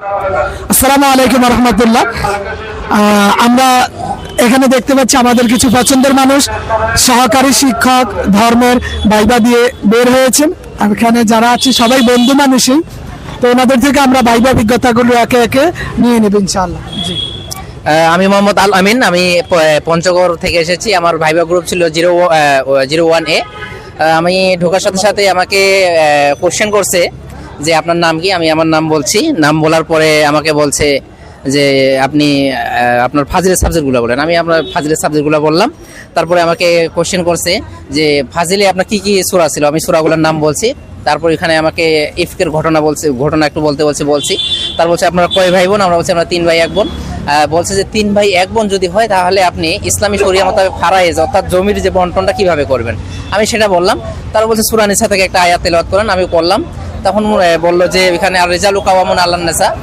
আসসালামু আলাইকুম রহমতুল্লাহ। আমরা এখানে দেখতে পাচ্ছি আমাদের কিছু পছন্দের মানুষ। সহকারী শিক্ষক, ধর্মের বাইবা দিয়ে বের হয়েছেন। এখানে যারা আছে, সবাই বন্ধু মানুষই। তো ওনাদের থেকে আমরা বাইবা অভিজ্ঞতাগুলো একে একে নিয়ে নেব ইনশাআল্লাহ। জি। আমি মোহাম্মদ আল আমিন। আমি পঞ্চগড় থেকে এসেছি। আমার ভাইবা গ্রুপ ছিল জিরো জিরো ওয়ান এ। আমি ঢোকার সাথে সাথে আমাকে কোশ্চেন করছে। যে আপনার নাম কি? আমি আমার নাম বলছি। নাম বলার পরে আমাকে বলছে যে আপনি আপনার ফাজিলের সাবজেক্টগুলো বলেন। আমি আপনার ফাজিলের সাবজেক্টগুলো বললাম। তারপরে আমাকে কোশ্চেন করছে যে, ফাজিলে আপনার কি কি সুরা ছিল? আমি সুরাগুলোর নাম বলছি। তারপর এখানে আমাকে ইফকের ঘটনা বলছে, ঘটনা একটু বলতে বলছে, বলছি। তার বলছে, আপনারা কয় ভাই বোন? আমরা বলছি, আমরা তিন ভাই, এক বোন। বলছে যে, তিন ভাই, এক বোন যদি হয়, তাহলে আপনি ইসলামী শরিয়া মোতাবেক ফারাইজ অর্থাৎ জমির যে বন্টনটা কীভাবে করবেন? আমি সেটা বললাম। তার বলছে সুরানিসা থেকে একটা আয়াত তেলাওয়াত করেন। আমি করলাম। তখন বলল যে এখানে আর রেজালু কাওয়ামুন আল্লাহ নেসা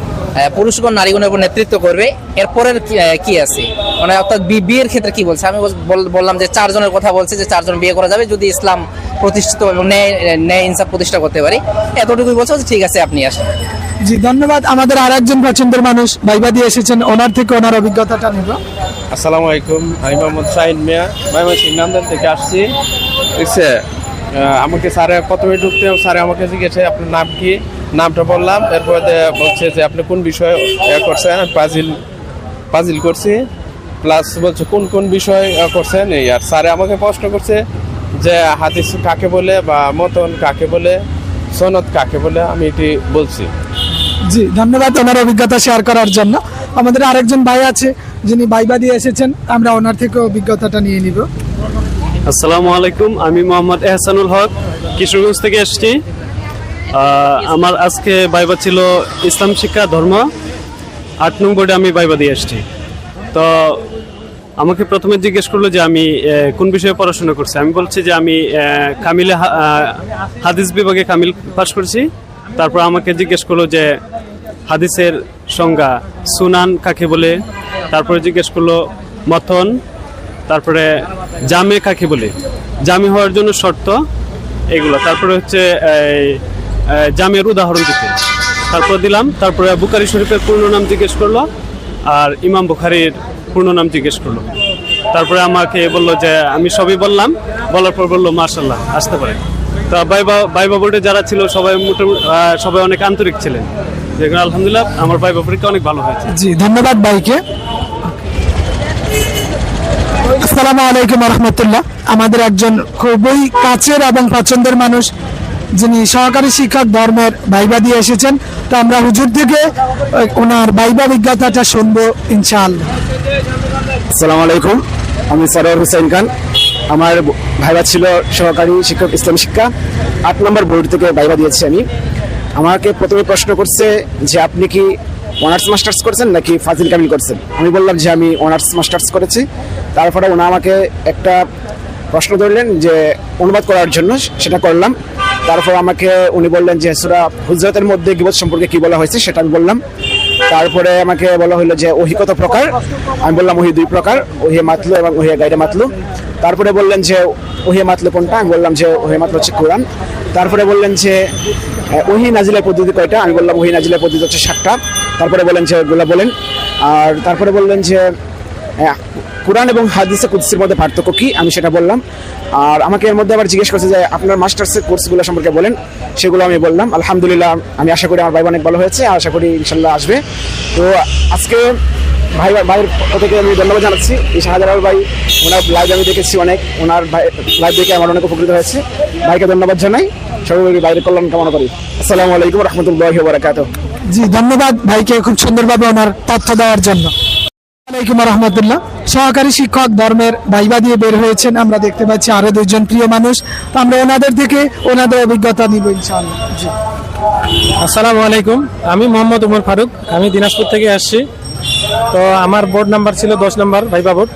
পুরুষগণ নারীগণের উপর নেতৃত্ব করবে। এরপরের কি- আছে? মানে অর্থাৎ বি- বিয়ের ক্ষেত্রে কি বলছে? আমি বল- বল- বললাম যে চারজনের কথা বলছে যে চারজন বিয়ে করা যাবে যদি ইসলাম প্রতিষ্ঠিত এবং ন্যায় ন্যায় ইনসাফ প্রতিষ্ঠা করতে পারি। এতটুকুই বলছে যে ঠিক আছে আপনি আসেন। জি ধন্যবাদ। আমাদের আর একজন পছন্দের মানুষ বাইবা দিয়ে এসেছেন ওনার থেকে ওনার অভিজ্ঞতাটা নেব। আসসালামু আলাইকুম আমি মোহাম্মদ শাহিন মিয়া ময়মনসিং নান্দান থেকে আসছি। আহ, আমাকে স্যারে প্রথমে ঢুকতে স্যারে আমাকে জিজ্ঞেসে, আপনার নাম কি? নামটা বললাম। এরপরে বলছে যে, আপনি কোন বিষয়ে করছেন? পাজিল পাজিল করছি। প্লাস বলছে, কোন কোন বিষয় করছেন? এই আর স্যারে আমাকে প্রশ্ন করছে যে, হাদিস কাকে বলে বা মতন কাকে বলে, সনদ কাকে বলে? আমি এটি বলছি। জি, ধন্যবাদ ওনার অভিজ্ঞতা শেয়ার করার জন্য। আমাদের আরেকজন ভাই আছে, যিনি বাইবা দিয়ে এসেছেন। আমরা ওনার থেকে অভিজ্ঞতাটা নিয়ে নিব। আসসালামু আলাইকুম, আমি মোহাম্মদ এহসানুল হক, কিশোরগঞ্জ থেকে এসেছি। আমার আজকে বাইবা ছিল ইসলাম শিক্ষা, ধর্ম। আট নং বোর্ডে আমি বাইবা দিয়ে এসেছি। তো আমাকে প্রথমে জিজ্ঞেস করল যে আমি কোন বিষয়ে পড়াশোনা করছি? আমি বলছি যে আমি কামিলে হাদিস বিভাগে কামিল পাশ করছি। তারপর আমাকে জিজ্ঞেস করল যে হাদিসের সংজ্ঞা সুনান কাকে বলে? তারপরে জিজ্ঞেস করল মথন তারপরে জামে কাকে বলে? জামে হওয়ার জন্য শর্ত এগুলো। তারপরে হচ্ছে জামের উদাহরণ দিতে। তারপর দিলাম, তারপরে বুকারি শরীফের পূর্ণ নাম জিজ্ঞেস করল আর ইমাম বুখারির পূর্ণ নাম জিজ্ঞেস করল। তারপরে আমাকে বলল যে, আমি সবই বললাম, বলার পর বলল মার্শাল্লাহ আসতে পারে। তা বাইবা বাইবা বোর্ডে যারা ছিল, সবাই মোটামুটি সবাই অনেক আন্তরিক ছিলেন। যেখানে আলহামদুলিল্লাহ, আমার বাইবা পরীক্ষা অনেক ভালো হয়েছে। জি, ধন্যবাদ ভাইকে। আসসালামু আলাইকুম রহমতুল্লাহ আমাদের একজন খুবই কাছের এবং পছন্দের মানুষ, যিনি সহকারী শিক্ষক ধর্মের বাইবা দিয়ে এসেছেন। তো আমরা হুজুর থেকে ওনার বাইবা অভিজ্ঞতাটা শুনব ইনশাআল্লাহ। আসসালামু আলাইকুম। আমি সরোয়ার হুসাইন খান। আমার ভাইবা ছিল সহকারী শিক্ষক ইসলাম শিক্ষা। আট নম্বর বোর্ড থেকে ভাইবা দিয়েছি আমি। আমাকে প্রথমে প্রশ্ন করছে যে আপনি কি অনার্স মাস্টার্স করেছেন নাকি ফাজিল কামিল করছেন? আমি বললাম যে আমি অনার্স মাস্টার্স করেছি। তারপরে ওনা আমাকে একটা প্রশ্ন ধরলেন যে অনুবাদ করার জন্য, সেটা করলাম। তারপর আমাকে উনি বললেন যে, সুরা হুজরতের মধ্যে গিবত সম্পর্কে কি বলা হয়েছে সেটা আমি বললাম। তারপরে আমাকে বলা হলো যে, ওহি কত প্রকার? আমি বললাম, ওহি দুই প্রকার, ওহে মাতলু এবং ওহে গাইডে মাতলু। তারপরে বললেন যে, ওহে মাতলু কোনটা? আমি বললাম যে, ওহে মাতলু হচ্ছে কোরআন। তারপরে বললেন যে ওহি নাজিলের পদ্ধতি কয়টা? আমি বললাম ওহি নাজিলের পদ্ধতি হচ্ছে সাতটা। তারপরে বলেন যে ওগুলো বলেন। আর তারপরে বললেন যে আহ, কোরআন এবং হাদিসে কুদ্সির মধ্যে পার্থক্য কি? আমি সেটা বললাম। আর আমাকে এর মধ্যে আবার জিজ্ঞেস করছে যে আপনার মাস্টার্সের কোর্সগুলো সম্পর্কে বলেন। সেগুলো আমি বললাম। আলহামদুলিল্লাহ আমি আশা করি আমার ভাই অনেক ভালো হয়েছে। আশা করি ইনশাল্লাহ আসবে। তো আজকে ভাই ভাইয়ের থেকে আমি ধন্যবাদ জানাচ্ছি। এই শাহজালাল ভাই ওনার লাইভ আমি দেখেছি অনেক। ওনার ভাই লাইভ দেখে আমার অনেক উপকৃত হয়েছে। ভাইকে ধন্যবাদ জানাই। সবাই বাইরের কল্যাণ কামনা করি। আসসালামু আলাইকুম রহমতুল্লাহ বরাকাত জি ধন্যবাদ ভাইকে খুব সুন্দরভাবে ওনার তথ্য দেওয়ার জন্য। আলাইকুম রহমতুল্লাহ। সহকারী শিক্ষক ধর্মের ভাইবা দিয়ে বের হয়েছেন। আমরা দেখতে পাচ্ছি আরও দুইজন প্রিয় মানুষ। তো আমরা ওনাদের থেকে ওনাদের অভিজ্ঞতা নিব ইনশাআল্লাহ। জি। আসসালামু আলাইকুম। আমি মোহাম্মদ উমর ফারুক। আমি দিনাজপুর থেকে আসছি। তো আমার বোর্ড নাম্বার ছিল দশ নাম্বার ভাইবা বোর্ড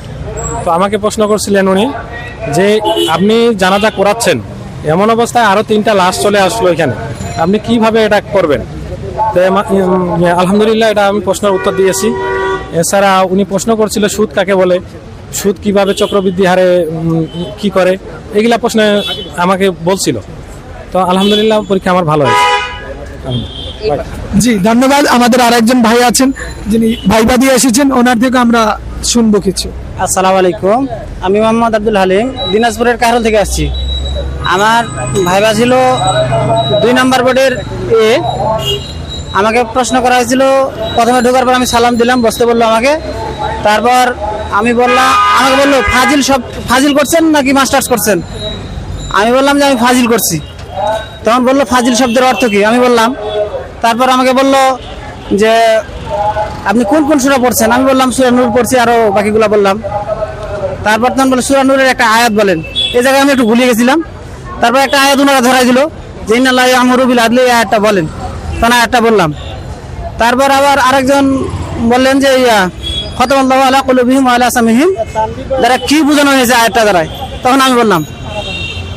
তো আমাকে প্রশ্ন করছিলেন উনি যে, আপনি জানাজা করাচ্ছেন, এমন অবস্থায় আরও তিনটা লাশ চলে আসলো এখানে, আপনি কীভাবে এটা করবেন? তো আলহামদুলিল্লাহ এটা আমি প্রশ্নের উত্তর দিয়েছি। এছাড়া উনি প্রশ্ন করছিল সুদ কাকে বলে, সুদ কীভাবে চক্রবৃদ্ধি হারে কি করে, এগুলা প্রশ্নে আমাকে বলছিল। তো আলহামদুলিল্লাহ পরীক্ষা আমার ভালো হয়েছে। জি, ধন্যবাদ। আমাদের আরেকজন ভাই আছেন, যিনি ভাইবা দিয়ে এসেছেন, ওনার থেকে আমরা শুনব কিছু। আসসালামু আলাইকুম। আমি মোহাম্মদ আব্দুল হালিম, দিনাজপুরের কাহরল থেকে আসছি। আমার ভাইবা ছিল দুই নাম্বার বোর্ডের এ। আমাকে প্রশ্ন করা হয়েছিল, প্রথমে ঢোকার পর আমি সালাম দিলাম, বসতে বলল আমাকে। তারপর আমি বললাম, আমাকে বলল, ফাজিল সব, ফাজিল করছেন নাকি মাস্টার্স করছেন? আমি বললাম যে, আমি ফাজিল করছি। তখন বলল, ফাজিল শব্দের অর্থ কি? আমি বললাম তারপর আমাকে বলল যে, আপনি কোন কোন সুরা পড়ছেন? আমি বললাম, সুরা নূর পড়ছি আরও বাকিগুলো বললাম। তারপর তখন বলে সুরা নূরের একটা আয়াত বলেন। এই জায়গায় আমি একটু ভুলে গেছিলাম। তারপর একটা আয়াত ওনারা ধরাই দিল, যে, ইন্নাল্লাহ আমরুবিল আদলি আয়াতটা বলেন। তখন আয়াতটা বললাম। তারপর আবার আরেকজন বললেন যে, ইয়া ফতমাল্লাহ আলা কুলুবিহিম আলা সামিহিম। যারা কি বোঝানো হয়েছে আয়াতটা দ্বারাই। তখন আমি বললাম,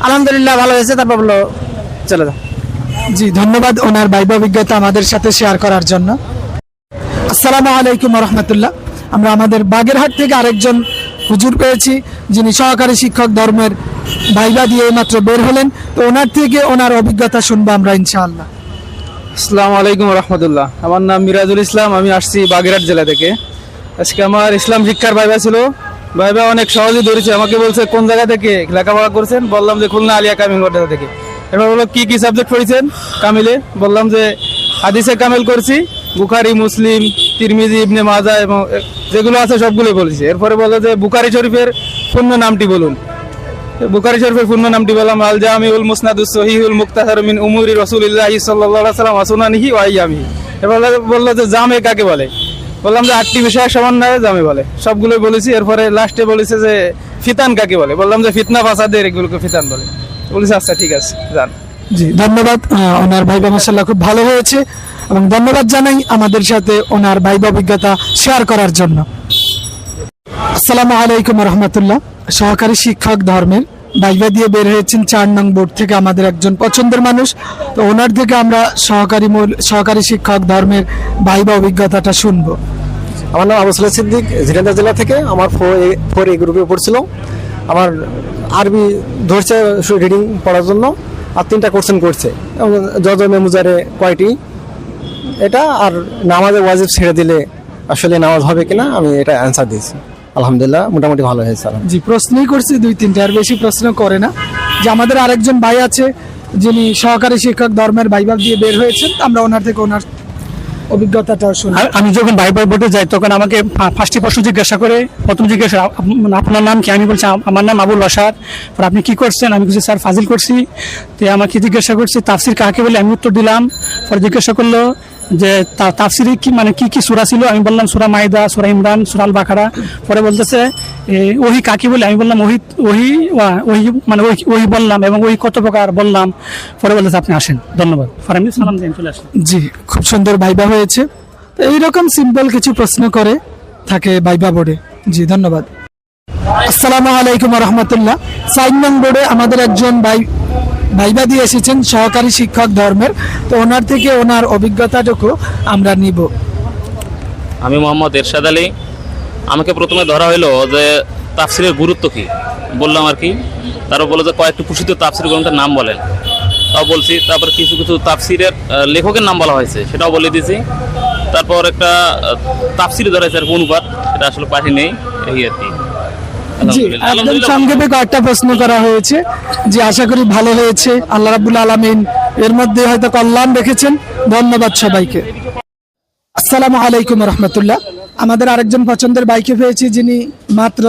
আলহামদুলিল্লাহ, ভালো হয়েছে। তারপর বলল, চলে যাও। জি, ধন্যবাদ ওনার ভাইবা অভিজ্ঞতা আমাদের সাথে শেয়ার করার জন্য। আসসালামু আলাইকুম রহমতুল্লাহ আমরা আমাদের বাগেরহাট থেকে আরেকজন হুজুর পেয়েছি, যিনি সহকারী শিক্ষক ধর্মের ভাইবা দিয়ে মাত্র বের হলেন। তো ওনার থেকে ওনার অভিজ্ঞতা শুনব আমরা ইনশাআল্লাহ। আসসালামু আলাইকুম রহমতুল্লাহ আমার নাম মিরাজুল ইসলাম, আমি আসছি বাগেরহাট জেলা থেকে। আজকে আমার ইসলাম শিক্ষার ভাইবা ছিল। ভাইবা অনেক সহজে ধরেছে, আমাকে বলছে, কোন জায়গা থেকে লেখাপড়া করছেন? বললাম যে, খুলনা আলিয়া মাদ্রাসা থেকে। এবার বলল কি কি সাবজেক্ট পড়েছেন? কামিলে? বললাম যে, হাদিসে কামিল করছি, বুখারি, মুসলিম, তিরমিজি, ইবনে মাজা এবং যেগুলো আছে সবগুলো বলেছি। এরপরে বলল যে, বুখারি শরীফের পূর্ণ নামটি বলুন। বুখারী শরীফের পূর্ণ নামটি বললাম, আল জামিউল মুসনাদুস সহিহুল মুক্তাসার মিন উমুরি রাসূলিল্লাহি আলাইহি সাল্লাম আসুনানিহি আইয়ামিহি। এবার বলল যে, জামে কাকে বলে? বললাম যে, আটটি বিষয়ের সমন্বয়ে জামে বলে। সবগুলোই বলেছি। এরপরে লাস্টে বলেছে যে, ফিতান কাকে বলে? বললাম যে, ফিতনা ফাসাদের এগুলোকে ফিতান বলে। বলেছে আচ্ছা ঠিক আছে জান জি ধন্যবাদ। ওনার ভাইবা মাসাল্লাহ খুব ভালো হয়েছে এবং ধন্যবাদ জানাই আমাদের সাথে ওনার ভাইবা অভিজ্ঞতা শেয়ার করার জন্য। আসসালামু আলাইকুম রহমতুল্লাহ। সহকারী শিক্ষক ধর্মের ভাইবা দিয়ে বের হয়েছেন চার নং বোর্ড থেকে আমাদের একজন পছন্দের মানুষ। তো ওনার থেকে আমরা সহকারী মূল- সহকারী শিক্ষক ধর্মের ভাইবা অভিজ্ঞতাটা শুনব। আমার নাম আবু সালেহ সিদ্দিক ঝিনাইদহ জেলা থেকে। আমার ফোর এ ফোর এ গ্রুপে পড়ছিল আমার আরবি ধরছে রিডিং পড়ার জন্য, আর তিনটা কোশ্চেন করছে। এবং জজমে মুজারে কয়টি? এটা আর নামাজে ওয়াজিব ছেড়ে দিলে আসলে নামাজ হবে কিনা, আমি এটা অ্যান্সার দিয়েছি। আলহামদুলিল্লাহ, মোটামুটি ভালো হয়েছে জি, প্রশ্নই করছি দুই, তিনটে, আর বেশি প্রশ্ন করে না। যে আমাদের আরেকজন ভাই আছে, যিনি সহকারী শিক্ষক ধর্মের ভাইভাগ দিয়ে বের হয়েছেন, আমরা ওনার থেকে ওনার অভিজ্ঞতাটাও শুনি। আমি যখন বাইবার বোর্ডে যাই, তখন আমাকে ফার্স্টে প্রশ্ন জিজ্ঞাসা করে, প্রথম জিজ্ঞাসা আপনার নাম কি? আমি বলছি আমার নাম আবুল রসাদ আপনি কি করছেন? আমি বলছি, স্যার, ফাজিল করছি। তো আমাকে জিজ্ঞাসা করছি, তাফসির কাকে বলে? আমি উত্তর দিলাম। পরে জিজ্ঞাসা করল যে তাফসিরে কি মানে কি কি সুরা ছিল? আমি বললাম সুরা মাইদা, সুরা ইমরান সুরাল বাখারা পরে বলতেছে ওহি কাকে বলে? আমি বললাম, ওহি ওহি ওহি মানে ওহি বললাম এবং ওই কত প্রকার বললাম। পরে বলতেছে, আপনি আসেন। ধন্যবাদ। আমি সালাম দিয়ে চলে আসলাম। জি, খুব সুন্দর ভাইবা হয়েছে। তো এইরকম সিম্পল কিছু প্রশ্ন করে থাকে ভাইবা বোর্ডে জি, ধন্যবাদ। আসসালামু আলাইকুম রহমতুল্লাহ। সাইন বোর্ডে আমাদের একজন ভাই ভাইবা দিয়ে এসেছেন সহকারী শিক্ষক ধর্মের। তো ওনার থেকে ওনার অভিজ্ঞতাটুকু আমরা নিব। আমি মোহাম্মদ এরশাদ আলী। আমাকে প্রথমে ধরা হলো যে তাফসিরের গুরুত্ব কি? বললাম আর কি, তারপর বলে যে কয়েকটি প্রসিদ্ধ তাফসির গ্রন্থের নাম বলেন। তাও বলছি, তারপর কিছু কিছু তাফসিরের লেখকের নাম বলা হয়েছে, সেটাও বলে দিয়েছি। তারপর একটা তাফসির ধরা হয়েছে আর অনুবাদ, এটা আসলে পাঠিয়ে নেই, এই আর কি। জি। একদম সংক্ষেপে কয়েকটা প্রশ্ন করা হয়েছে। যে আশা করি ভালো হয়েছে। আল্লাহ রাবুল আলমিন এর মধ্যে হয়তো কল্যাণ রেখেছেন ধন্যবাদ সবাইকে। আসসালামু আলাইকুম রহমতুল্লাহ। আমাদের আরেকজন পছন্দের বাইকে পেয়েছি যিনি মাত্র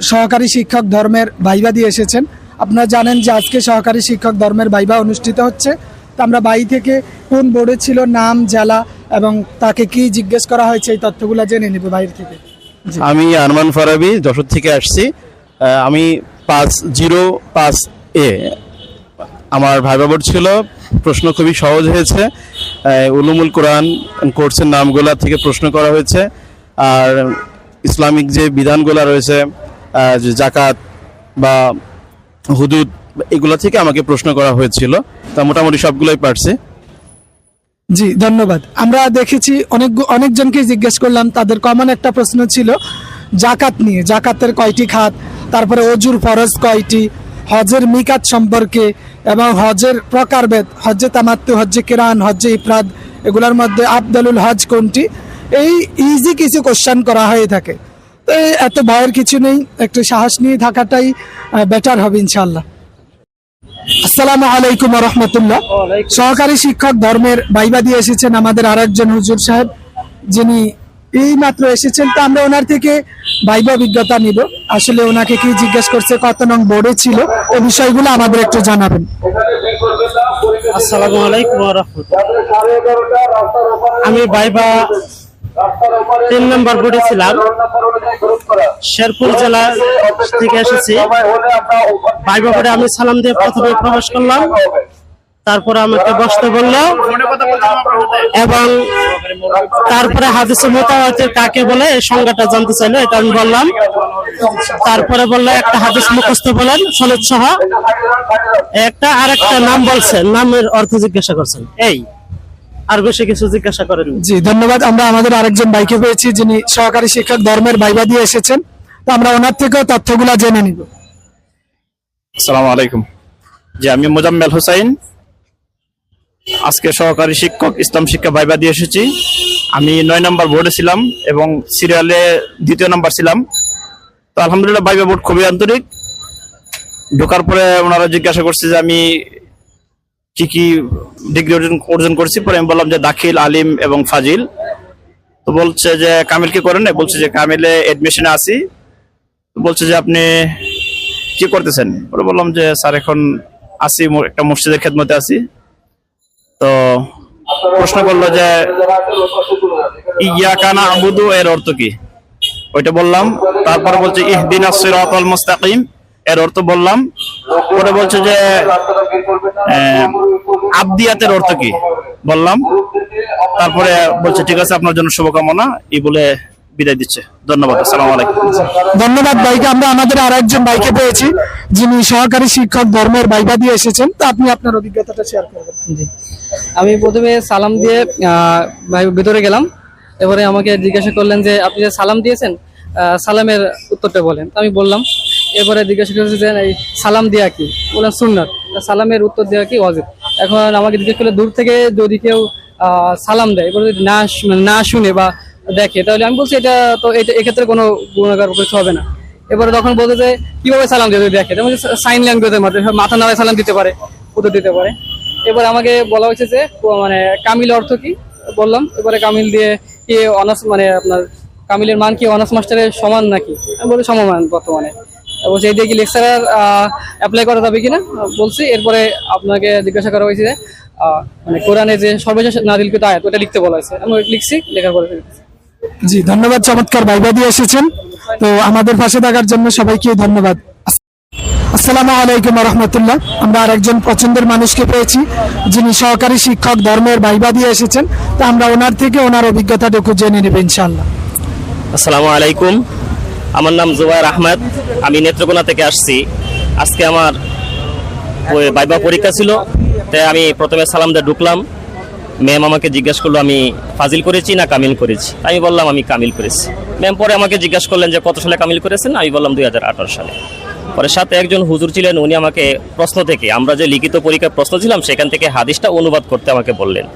সহকারী শিক্ষক ধর্মের ভাইবা দিয়ে এসেছেন। আপনারা জানেন যে আজকে সহকারী শিক্ষক ধর্মের ভাইবা অনুষ্ঠিত হচ্ছে। তো আমরা বাই থেকে কোন বোর্ডে ছিল নাম জেলা এবং তাকে কি জিজ্ঞেস করা হয়েছে এই তথ্যগুলো জেনে নেব বাইরে থেকে। আমি আরমান ফারাবি, যশোর থেকে আসছি। আমি পাঁচ জিরো, পাঁচ এ। আমার ভাইবা বোর্ড ছিল, প্রশ্ন খুবই সহজ হয়েছে। উলুমুল কোরআন কোর্সের নামগুলা থেকে প্রশ্ন করা হয়েছে। আর ইসলামিক যে বিধানগুলো রয়েছে জাকাত বা হুদুদ, এগুলা থেকে আমাকে প্রশ্ন করা হয়েছিল। তা মোটামুটি সবগুলোই পারছি। জি, ধন্যবাদ। আমরা দেখেছি অনেক অনেকজনকে জিজ্ঞেস করলাম, তাদের কমন একটা প্রশ্ন ছিল, জাকাত নিয়ে, জাকাতের কয়টি খাত, তারপরে অজুর ফরজ কয়টি, হজের মিকাত সম্পর্কে, এবং হজের প্রকারভেদ, হজ্জে তামাত্তু, হজ্জে কিরান, হজ্জে ইফরাদ, এগুলোর মধ্যে আফদালুল হজ কোনটি? এই ইজি কিছু কোশ্চেন করা হয়ে থাকে। তো এত ভয়ের কিছু নেই, একটু সাহস নিয়ে থাকাটাই বেটার হবে ইনশাল্লাহ আসসালামু আলাইকুম রহমতুল্লাহ সহকারী শিক্ষক ধর্মের বাইবা দিয়ে এসেছেন আমাদের আরেকজন হুজুর সাহেব যিনি এই মাত্র এসেছেন। তো আমরা ওনার থেকে বাইবা অভিজ্ঞতা নিব। আসলে ওনাকে কি জিজ্ঞেস করছে কত নং বোর্ডে ছিল এই বিষয়গুলো আমাদের একটু জানাবেন। আসসালামু আলাইকুম আমি বাইবা তিন নম্বর বোর্ডে ছিলাম। শেরপুর জেলা থেকে এসেছি। বাইবা বোর্ডে আমি সালাম দিয়ে প্রথমে প্রবেশ করলাম। তারপরে আমাকে বসতে বলল। এবং তারপরে হাদিসে মোতাবাতের কাকে বলে এই সংজ্ঞাটা জানতে চাইলো এটা আমি বললাম। তারপরে বলল একটা হাদিস মুখস্থ বলেন সনদ সহ। একটা আরেকটা নাম বলছেন নামের অর্থ জিজ্ঞাসা করছেন। এই আর বেশি কিছু জিজ্ঞাসা করেন জি ধন্যবাদ। আমরা আমাদের আরেকজন বাইকে পেয়েছি যিনি সহকারী শিক্ষক ধর্মের বাইবা দিয়ে এসেছেন। আমরা ওনার থেকেও তথ্যগুলো জেনে নিব। আসসালামু আলাইকুম। জি, আমি মোজাম্মেল হোসাইন। আজকে সহকারী শিক্ষক, ইসলাম শিক্ষা ভাইবা দিয়ে এসেছি। আমি নয় নম্বর বোর্ডে ছিলাম এবং সিরিয়ালে দ্বিতীয় নম্বর ছিলাম। তো আলহামদুলিল্লাহ ভাইবা বোর্ড খুবই আন্তরিক। ঢোকার পরে ওনারা জিজ্ঞাসা করছে যে আমি কি কি ডিগ্রি অর্জন অর্জন করছি। পরে আমি বললাম যে দাখিল, আলিম এবং ফাজিল। তো বলছে যে কামিল কি করেন বলছে যে কামিলে এডমিশনে তো বলছে যে আপনি কি করতেছেন? পরে বললাম যে, স্যার, এখন ম- একটা মসজিদের খেদমতে আছি তো প্রশ্ন করল যে ইয়া কানা আবুদু এর অর্থ কি? ওইটা বললাম। তারপরে বলছে, ইহদিন মুস্তাকিম, এর অর্থ বললাম। পরে বলছে যে আবদিয়াতের অর্থ কি? বললাম। তারপরে বলছে, ঠিক আছে, আপনার জন্য শুভকামনা। এই বলে বিদায় দিচ্ছে। ধন্যবাদ আসসালামু আলাইকুম। ধন্যবাদ ভাইকে আমরা আমাদের আর একজন ভাইকে পেয়েছি যিনি সহকারী শিক্ষক ধর্মের বাইবা দিয়ে এসেছেন তো আপনি আপনার অভিজ্ঞতাটা শেয়ার করবেন। আমি প্রথমে সালাম দিয়ে ভাই ভিতরে গেলাম এবারে আমাকে জিজ্ঞাসা করলেন যে আপনি যে সালাম দিয়েছেন সালামের উত্তরটা বলেন। তো আমি বললাম এবারে জিজ্ঞাসা করেছে যে এই সালাম দেওয়া কি? বললাম সুন্নাত। তা সালামের উত্তর দেওয়া কি? অজিব। এখন আমাকে জিজ্ঞেস করলে দূর থেকে যদি কেউ সালাম দেয় এবারে যদি না না শুনে বা দেখে, তাহলে আমি বলছি এটা তো এক্ষেত্রে কোনো গুণাগার কিছু হবে না। এবারে তখন বলতে যে, কীভাবে সালাম দেবে দেখে? যেমন সাইন ল্যাঙ্গুয়েজের মাধ্যমে, মাথা নাড়ায় সালাম দিতে পারে, উত্তর দিতে পারে। এবার আমাকে বলা হয়েছে যে মানে কামিল অর্থ কি? বললাম, এবারে কামিল দিয়ে কি অনার্স মানে আপনার কামিলের মান কি অনার্স মাস্টারের সমান নাকি? আমি বলি সমমান বর্তমানে। বলছি, এই দিয়ে কি লেকচারার অ্যাপ্লাই করা যাবে কিনা? বলছি, এরপরে আপনাকে জিজ্ঞাসা করা হয়েছে যে মানে কোরআনে যে সর্বশেষ নাদিলকৃত আয়াত, ওটা লিখতে বলা হয়েছে। আমি লিখছি, লেখার পরে। জি, ধন্যবাদ, চমৎকার বাইবা দিয়ে এসেছেন। তো আমাদের পাশে থাকার জন্য সবাইকে ধন্যবাদ। আসসালামু আলাইকুম রহমতুল্লাহ। আমরা আরেকজন পছন্দের মানুষকে পেয়েছি, যিনি সহকারী শিক্ষক, ধর্মের বাইবা দিয়ে এসেছেন। তো আমরা ওনার থেকে ওনার অভিজ্ঞতাটুকু জেনে নেব ইনশাআল্লাহ। আসসালামু আলাইকুম। আমার নাম জুবাইর আহমেদ। আমি নেত্রকোনা থেকে আসছি। আজকে আমার বাইবা পরীক্ষা ছিল, তাই আমি প্রথমে সালাম দিয়ে ঢুকলাম। ম্যাম আমাকে জিজ্ঞেস করল, আমি ফাজিল করেছি না কামিল করেছি? আমি বললাম, আমি কামিল করেছি। ম্যাম পরে আমাকে জিজ্ঞেস করলেন যে, কত সালে কামিল করেছেন? আমি বললাম, দুই হাজার আঠারো সালে। পরে সাথে একজন হুজুর ছিলেন, উনি আমাকে প্রশ্ন থেকে, আমরা যে লিখিত পরীক্ষার প্রশ্ন ছিলাম, সেখান থেকে হাদিসটা অনুবাদ করতে আমাকে বললেন।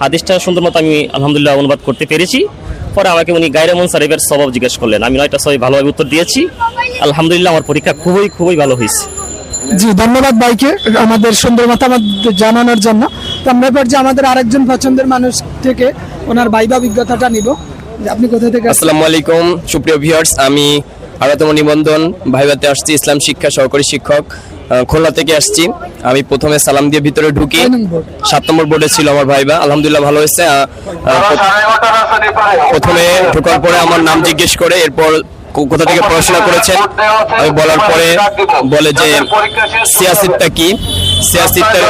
হাদিসটা সুন্দর মতো আমি, আলহামদুলিল্লাহ, অনুবাদ করতে পেরেছি। পরে আমাকে উনি গায়রামন সাহেবের স্বভাব জিজ্ঞেস করলেন। আমি নয়টা সবাই ভালোভাবে উত্তর দিয়েছি। আলহামদুলিল্লাহ, আমার পরীক্ষা খুবই খুবই ভালো হয়েছে। জি ধন্যবাদ ভাইকে আমাদের সুন্দর মতামত জানানোর জন্য। তো আমরা এবার যে আমাদের আরেকজন পছন্দের মানুষ থেকে ওনার বাইবা অভিজ্ঞতাটা নিব। আপনি কোথা থেকে আসসালামু আলাইকুম সুপ্রিয় ভিউয়ার্স আমি আরাতম নিবন্ধন ভাইবাতে আসছি ইসলাম শিক্ষা সহকারী শিক্ষক। খুলনা থেকে আসছি। আমি প্রথমে সালাম দিয়ে ভিতরে ঢুকি? সাত নম্বর বোর্ডে ছিল আমার ভাইবা। আলহামদুলিল্লাহ ভালো হয়েছে। প্রথমে ঢোকার পরে আমার নাম জিজ্ঞেস করে এরপর কোথা থেকে পড়াশোনা করেছেন? বলার পরে বলে যে সিয়াসিদটা কি? সিয়াসিদটার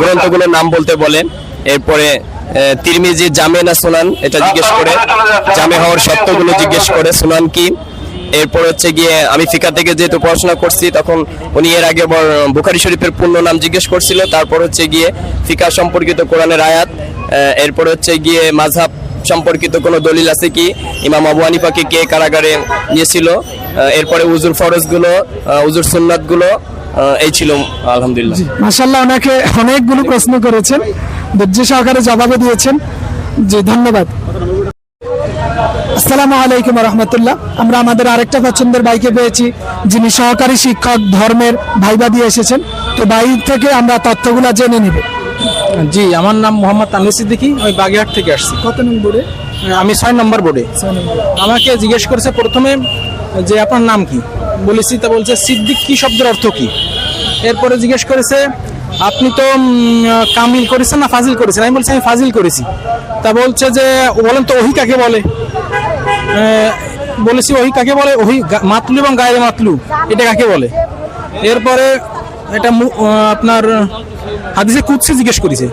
গ্রন্থগুলোর নাম বলতে বলে এরপরে তিরমিজি, জামে না সুনান, এটা জিজ্ঞেস করে। জামে হওয়ার সত্যগুলো জিজ্ঞেস করে, সুনান কি? এরপর হচ্ছে গিয়ে, আমি ফিকা থেকে যেহেতু পড়াশোনা করছি, তখন উনি এর আগে বুখারি শরীফের পূর্ণ নাম জিজ্ঞেস করছিল। তারপর হচ্ছে গিয়ে ফিকা সম্পর্কিত কোরআনের আয়াত এরপর হচ্ছে গিয়ে মাঝহাব সম্পর্কিত কোনো দলিল আছে কি? ইমাম আবু হানিফাকে কে কারাগারে নিয়েছিল? এরপরে উজুর ফরজগুলো উজুর সুন্নাতগুলো এই ছিল, আলহামদুলিল্লাহ। মাসাল্লাহ ওনাকে অনেকগুলো প্রশ্ন করেছেন। ধৈর্য সহকারে জবাবও দিয়েছেন। জি, ধন্যবাদ। আসসালামু আলাইকুম রহমতুল্লাহ। আমরা আমাদের আরেকটা পছন্দের বাইকে পেয়েছি, যিনি সহকারী শিক্ষক ধর্মের ভাইবা দিয়ে এসেছেন। তো বাইক থেকে আমরা তথ্যগুলো জেনে নিব। জি আমার নাম মোহাম্মদ তানভীর সিদ্দিকি আমি বাগেরহাট থেকে আসছি। কত নম্বরে আমি ছয় নম্বর বোর্ডে। আমাকে জিজ্ঞেস করেছে প্রথমে যে আপনার নাম কি? বলেছি তা বলছে সিদ্দিক কি শব্দের অর্থ কি? এরপরে জিজ্ঞেস করেছে আপনি তো কামিল করেছেন না ফাজিল করেছেন? আমি বলছি আমি ফাজিল করেছি। তা বলছে যে বলেন তো ওহি কাকে বলে? বলেছি ওহি কাকে বলে? ওহি মাতলু এবং গায়ে মাতলু এটা কাকে বলে? এরপরে এটা আপনার হাদিসে কুৎসে জিজ্ঞেস করেছে।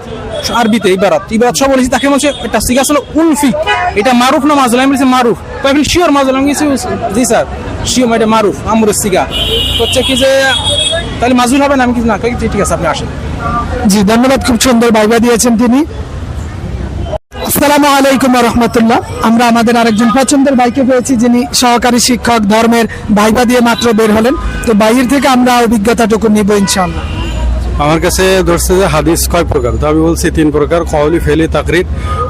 আরবিতে ইবারাত ইবারাত সব বলেছি, তাকে বলছে এটা জিজ্ঞাসা হলো উলফি। এটা মারুফ না মাজুল আমি বলছি, মারুফ। তো আপনি শিওর মাজুল আমি বলছি। জি, স্যার, শিওর এটা মারুফ, আমরের সিগা। হচ্ছে কি যে, তাহলে মাজুল হবে না? আমি কিছু না ঠিক আছে, আপনি আসেন। জি, ধন্যবাদ, খুব সুন্দর ভাইবা দিয়েছেন তিনি। আসসালামু আলাইকুম রহমতুল্লাহ। আমরা আমাদের আরেকজন পছন্দের ভাইকে পেয়েছি, যিনি সহকারী শিক্ষক ধর্মের ভাইবা দিয়ে মাত্র বের হলেন। তো বাইরের থেকে আমরা অভিজ্ঞতাটুকু নিব ইনশাআল্লাহ। আমার কাছে ধরছে যে হাদিস কয় প্রকার? তো আমি বলছি তিন প্রকার, কওলি, ফেলি, তাকরির।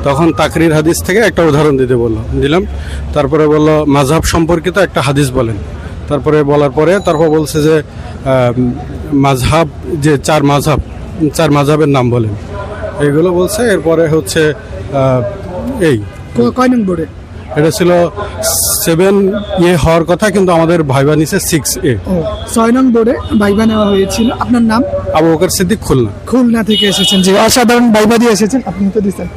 তখন তাকরির হাদিস থেকে একটা উদাহরণ দিতে বললাম দিলাম। তারপরে বলল মাঝহাব সম্পর্কিত একটা হাদিস বলেন। তারপরে বলার পরে তারপর বলছে যে মাঝহাব যে চার মাঝহাব চার মাঝহাবের নাম বলেন। এইগুলো বলছে, এরপরে হচ্ছে এই। কয় নম্বরে? এটা ছিল সেভেন ইয়ে হওয়ার কথা কিন্তু আমাদের ভাইবা নিচে সিক্স এ। ছয় নং বোর্ডে ভাইবা নেওয়া হয়েছিল। আপনার নাম? আবু বকর সিদ্দিক খুলনা। খুলনা থেকে এসেছেন। যে অসাধারণ ভাইবা দিয়ে এসেছেন আপনি তো দিচ্ছেন।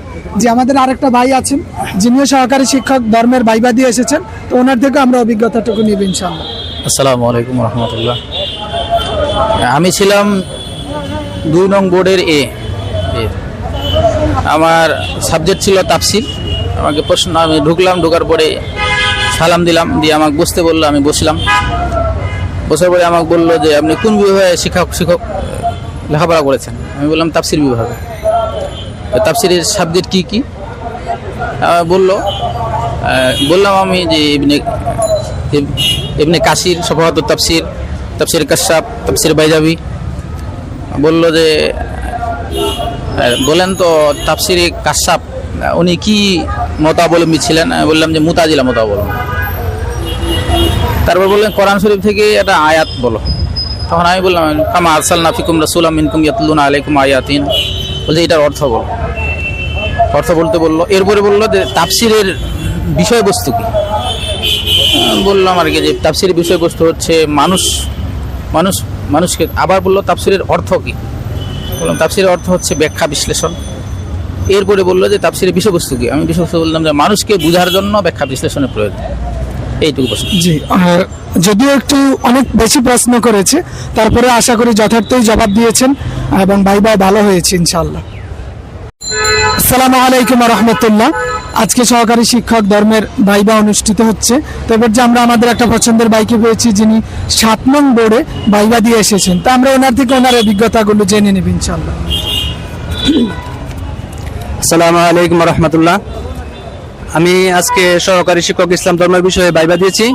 যে আমাদের আরেকটা ভাই আছেন যিনিও সহকারী শিক্ষক ধর্মের ভাইবা দিয়ে এসেছেন তো ওনার থেকে আমরা অভিজ্ঞতাটুকু নিব ইনশাআল্লাহ। আসসালামু আলাইকুম রহমতুল্লাহ। আমি ছিলাম দুই নং বোর্ডের এ এ। আমার সাবজেক্ট ছিল তাফসিল। আমাকে প্রশ্ন, আমি ঢুকলাম, ঢোকার পরে সালাম দিলাম, দিয়ে আমাকে বসতে বলল, আমি বসলাম। বসার পরে আমাকে বলল যে, আপনি কোন বিভাগে শিক্ষক শিক্ষক লেখাপড়া করেছেন? আমি বললাম তাপসির বিভাগে। তো তাফসিরের সাবজেক্ট কী কী? বলল বললাম আমি যে এমনি ইব- ইবনে কাসির তাপসির তাফসির কাশাব তাফসির বাইজাবি। বলল যে বলেন তো, তাফসির কাশাব উনি কি মতাবলম্বী ছিলেন, আমি বললাম যে মুতাজিলা মতাবলম্বী। তারপর বললেন, কোরআন শরীফ থেকে একটা আয়াত বলো। তখন আমি বললাম, কামা আরসাল নাফিকুম রাসুলাম মিনকুম ইয়াতলুনা আলাইকুম আয়াতিন। বলছে, এটার অর্থ বলো। অর্থ বলতে বলল, এরপরে বলল যে তাফসিরের বিষয়বস্তু কি? বললাম আর কি যে তাফসিরের বিষয়বস্তু হচ্ছে মানুষ মানুষ, মানুষকে আবার বলল তাফসিরের অর্থ কি? বললাম, তাফসিরের অর্থ হচ্ছে ব্যাখ্যা বিশ্লেষণ। এরপরে বলল যে তাফসিরের বিষয়বস্তু কি? আমি বিষয়বস্তু বললাম যে মানুষকে বোঝার জন্য ব্যাখ্যা বিশ্লেষণের প্রয়োজন। এইটুকু প্রশ্ন। জি যদিও একটু অনেক বেশি প্রশ্ন করেছে, তারপরে আশা করি যথার্থই জবাব দিয়েছেন এবং ভাইবা ভালো হয়েছে ইনশাল্লাহ আসসালামু আলাইকুম রহমতুল্লাহ। আজকে সহকারী শিক্ষক ধর্মের ভাইবা অনুষ্ঠিত হচ্ছে। তো এবার যে আমরা আমাদের একটা পছন্দের বাইকে পেয়েছি, যিনি সাত নং বোর্ডে ভাইবা দিয়ে এসেছেন। তা আমরা ওনার থেকে ওনার অভিজ্ঞতাগুলো জেনে নেব, ইনশাআল্লাহ। আসসালামু আলাইকুম রহমতুল্লাহ। আমি আজকে সহকারী শিক্ষক ইসলাম ধর্মের বিষয়ে বাইবা দিয়েছি।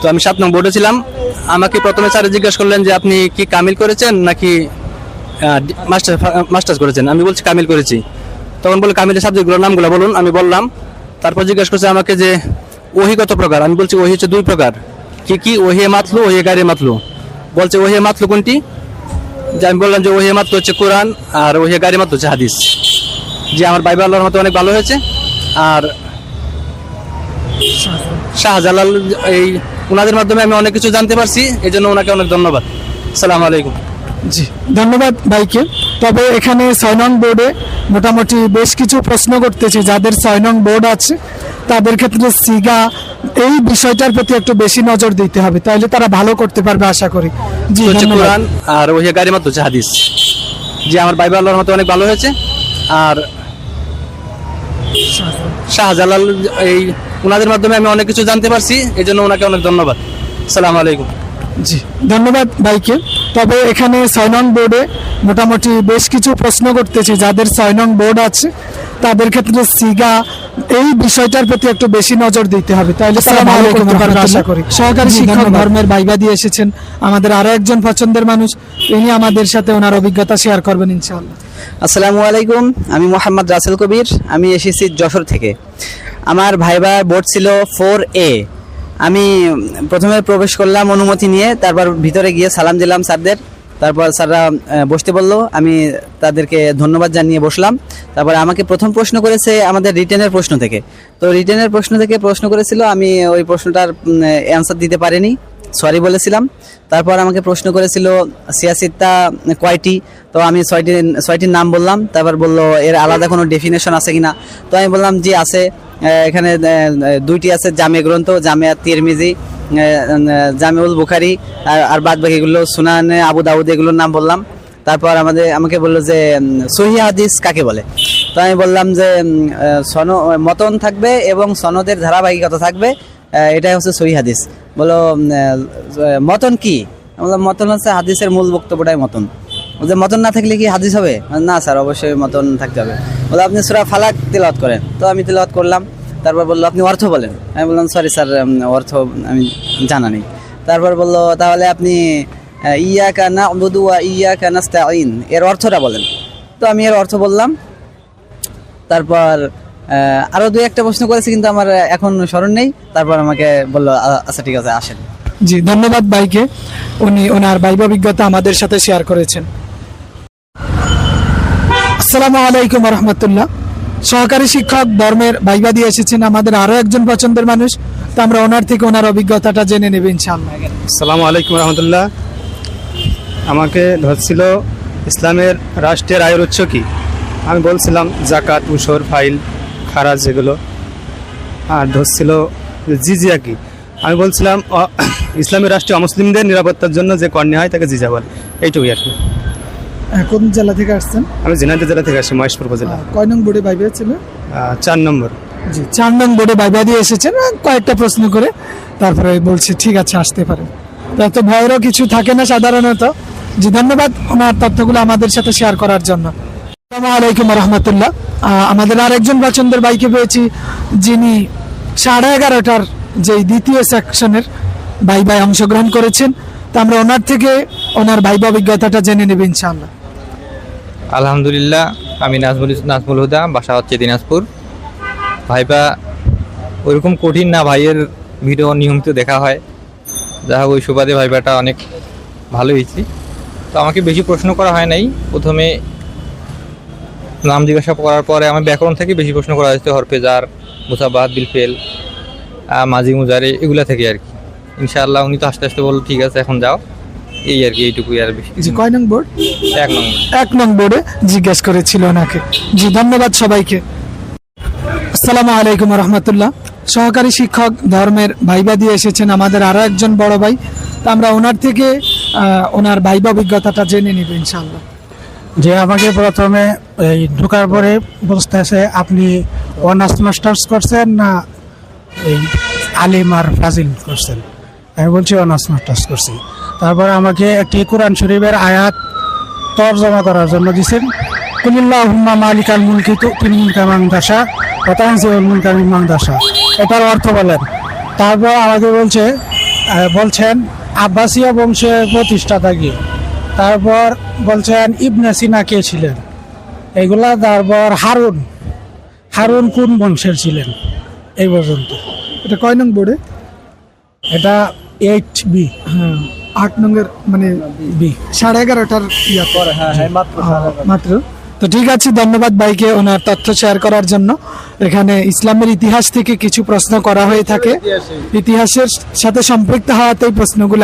তো আমি সাত নং বোর্ডে ছিলাম। আমাকে প্রথমে স্যার জিজ্ঞেস করলেন যে আপনি কি কামিল করেছেন নাকি মাস্টার, মাস্টার্স করেছেন? আমি বলছি কামিল করেছি। তখন বলে কামিলের সাবজেক্টগুলোর নামগুলো বলুন, আমি বললাম। তারপর জিজ্ঞেস করছে আমাকে যে ওহি কত প্রকার? আমি বলছি ওহি হচ্ছে দুই প্রকার। কি কি? ওহে মাতলু, ওহে গাড়ি মাতলু। বলছে ওহে মাতলু কোনটি? যে আমি বললাম যে ওহে মাতলু হচ্ছে কোরআন আর ওহে গাড়ি মাতলু হচ্ছে হাদিস। যে আমার বাইবা আল্লাহর মতো অনেক ভালো হয়েছে। আর শাহজালাল এই ওনাদের মাধ্যমে আমি অনেক কিছু জানতে পারছি এই জন্য ওনাকে অনেক ধন্যবাদ। আসসালামু আলাইকুম। জি ধন্যবাদ ভাইকে। তবে এখানে ছয় নং বোর্ডে মোটামুটি বেশ কিছু প্রশ্ন করতেছে যাদের ছয় নং বোর্ড আছে তাদের ক্ষেত্রে সিগা এই বিষয়টার প্রতি একটু বেশি নজর দিতে হবে তাহলে তারা ভালো করতে পারবে আশা করি। জি কোরআন আর ওহে গাড়ি মাত্র হাদিস। যে আমার বাইবা আল্লাহর মতো অনেক ভালো হয়েছে আর শাহজালাল, এই ওনাদের মাধ্যমে আমি অনেক কিছু জানতে পারছি এই জন্য ওনাকে অনেক ধন্যবাদ। সালাম আলাইকুম। জি, ধন্যবাদ ভাইকে। তবে এখানে ছয় নং বোর্ডে মোটামুটি বেশ কিছু প্রশ্ন করতেছি, যাদের ছয় নং বোর্ড আছে, তাদের ক্ষেত্রে সিগা এই বিষয়টার প্রতি একটু বেশি নজর দিতে হবে। তাহলে আশা করি। সহকারী শিক্ষক ধর্মের বাইবা দিয়ে এসেছেন। আমাদের আরও একজন পছন্দের মানুষ তিনি আমাদের সাথে ওনার অভিজ্ঞতা শেয়ার করবেন ইনশাআল্লাহ। আসসালামু আলাইকুম আমি মোহাম্মদ রাসেল কবির আমি এসেছি যশোর থেকে। আমার ভাইবা বোর্ড ছিল ফোর এ আমি প্রথমে প্রবেশ করলাম অনুমতি নিয়ে তারপর ভিতরে গিয়ে সালাম দিলাম স্যারদের। তারপর স্যাররা বসতে বলল। আমি তাদেরকে ধন্যবাদ জানিয়ে বসলাম। তারপর আমাকে প্রথম প্রশ্ন করেছে আমাদের রিটেনের প্রশ্ন থেকে। তো রিটেনের প্রশ্ন থেকে প্রশ্ন করেছিল, আমি ওই প্রশ্নটার অ্যান্সার দিতে পারিনি। সরি বলেছিলাম। তারপর আমাকে প্রশ্ন করেছিল, সিয়াসিত্তা কয়টি? তো আমি ছয়টি, ছয়টির নাম বললাম। তারপর বলল, এর আলাদা কোনো ডেফিনেশন আছে কিনা? তো আমি বললাম, জি, আছে। এখানে দুইটি আছে, জামে গ্রন্থ, জামে তিরমিজি। জামেউল বুখারি আর আর বাদ বাকিগুলো সুনানে আবু দাউদ এগুলোর নাম বললাম। তারপর আমাদের, আমাকে বলল যে সহি হাদিস কাকে বলে? তো আমি বললাম যে সন মতন থাকবে এবং সনদের ধারাবাহিকতা থাকবে। এটাই হচ্ছে সহি হাদিস। বলো মতন কি? বললাম, মতন হচ্ছে হাদিসের মূল বক্তব্যটাই মতন। বলছে, মতন না থাকলে কি হাদিস হবে? না স্যার, অবশ্যই মতন থাকতে হবে। বলে আপনি সুরা ফালাক তেলাওয়াত করেন। তো আমি তেলাওয়াত করলাম। তারপর বলল, আপনি অর্থ বলেন। আমি বললাম, সরি স্যার অর্থ আমি জানা নেই। তারপর বলল, তাহলে আপনি ইয়া কানা বুদুয়া ইয়া কানাস্তাইন এর অর্থটা বলেন। তো আমি এর অর্থ বললাম। তারপর আরও দু একটা প্রশ্ন করেছি, কিন্তু আমার এখন স্মরণ নেই। তারপর আমাকে বলল আচ্ছা ঠিক আছে, আসেন। জি, ধন্যবাদ ভাইকে। উনি, ওনার বাইবা অভিজ্ঞতা আমাদের সাথে শেয়ার করেছেন। আসসালামু আলাইকুম রহমতুল্লাহ। সহকারী শিক্ষক ধর্মের বাইবা দিয়ে এসেছেন, আমাদের আরও একজন পছন্দের মানুষ, তো আমরা ওনার থেকে ওনার অভিজ্ঞতাটা জেনে নেব ইনশাআল্লাহ। আসসালামু আলাইকুম রহমতুল্লাহ। আমাকে ধরছিল ইসলামের রাষ্ট্রের আয়ের উৎস কি? আমি বলছিলাম জাকাত, উসর, ফাইল, খারাজ যেগুলো আর ধরছিল জিজিয়া কি? আমি বলছিলাম ইসলামী রাষ্ট্রে অমুসলিমদের নিরাপত্তার জন্য যে কর্ণী হয় তাকে জিজা বলে। এইটুকুই আর কি। কোন জেলা থেকে আসছেন? আমি জিনাইদহ জেলা থেকে আসি মহেশপুর উপজেলা। কয় নং বোর্ডে বাইবা ছিল? চার নম্বর। জি চার নং বোর্ডে বাইবা দিয়ে এসেছেন। কয়েকটা প্রশ্ন করে তারপরে বলছে ঠিক আছে আসতে পারেন। এত ভয়েরও কিছু থাকে না সাধারণত। জি ধন্যবাদ ওনার তথ্যগুলো আমাদের সাথে শেয়ার করার জন্য। আসসালামু আলাইকুম রহমতুল্লাহ আমাদের আরেকজন পছন্দের বাইকে পেয়েছি যিনি সাড়ে এগারোটার যে দ্বিতীয় সেকশনের ভাই ভাই অংশগ্রহণ করেছেন। তা আমরা ওনার থেকে ওনার ভাইবা অভিজ্ঞতাটা জেনে নেব ইনশাআল্লাহ। আলহামদুলিল্লাহ, আমি নাজমুল নাজমুল হুদা, বাসা হচ্ছে দিনাজপুর। ভাইবা ওইরকম কঠিন না ভাইয়ের ভিডিও নিয়মিত দেখা হয়। যা হোক, ওই সুবাদে ভাইবাটা অনেক ভালো হয়েছে। তো আমাকে বেশি প্রশ্ন করা হয় নাই। প্রথমে নাম জিজ্ঞাসা করার পরে আমার ব্যাকরণ থেকে বেশি প্রশ্ন করা হয়েছে, হরফেজার মুসাবাদ বিলফেল মাঝি মুজারে, এগুলা থেকে আর কি। ইনশাআল্লাহ, উনি তো আস্তে আস্তে বলল, ঠিক আছে, এখন যাও। এই আর কি এইটুকুই আর বেশি জি কয় নং বোর্ড? এক নম্বর এক নং বোর্ডে জিজ্ঞেস করেছিল ওনাকে। জি ধন্যবাদ সবাইকে। আসসালামু আলাইকুম রহমতুল্লাহ। সহকারী শিক্ষক ধর্মের ভাইবা দিয়ে এসেছেন আমাদের আরও একজন বড় ভাই। তা আমরা ওনার থেকে ওনার ভাইবা অভিজ্ঞতাটা জেনে নিব ইনশাআল্লাহ। যে আমাকে প্রথমে এই ঢোকার পরে বলতেছে আপনি অনার্স মাস্টার্স করছেন না এই আলিম আর ফাজিল করছেন? আমি বলছি অনার্স মাস্টার্স করছি। তারপরে আমাকে একটি কোরআন শরীফের আয়াত তর্জমা করার জন্য দিছেন। কুলিল্লাহ হুম্মা মালিকাল মুলকি তু তিন মুলকা মাং দাসা পতাংশিউল মুলকা মাং দাসা এটার অর্থ বলেন। তারপর আমাকে বলছে বলছেন আব্বাসীয় বংশের প্রতিষ্ঠাতা কি? তারপর বলছেন ইবনে সিনা কে ছিলেন? এগুলা তারপর হারুন। হারুন কোন বংশের ছিলেন? এই পর্যন্ত। এটা কয় নং বোর্ডে? এটা এইট বি। হ্যাঁ। আট নংয়ের মানে সাড়ে এগারোটার হ্যাঁ মাত্র তো ঠিক আছে ধন্যবাদ ভাইকে ওনার তথ্য শেয়ার করার জন্য। এখানে ইসলামের ইতিহাস থেকে কিছু প্রশ্ন করা হয়ে থাকে। ইতিহাসের সাথে সম্পৃক্ত হওয়াতেই প্রশ্নগুলো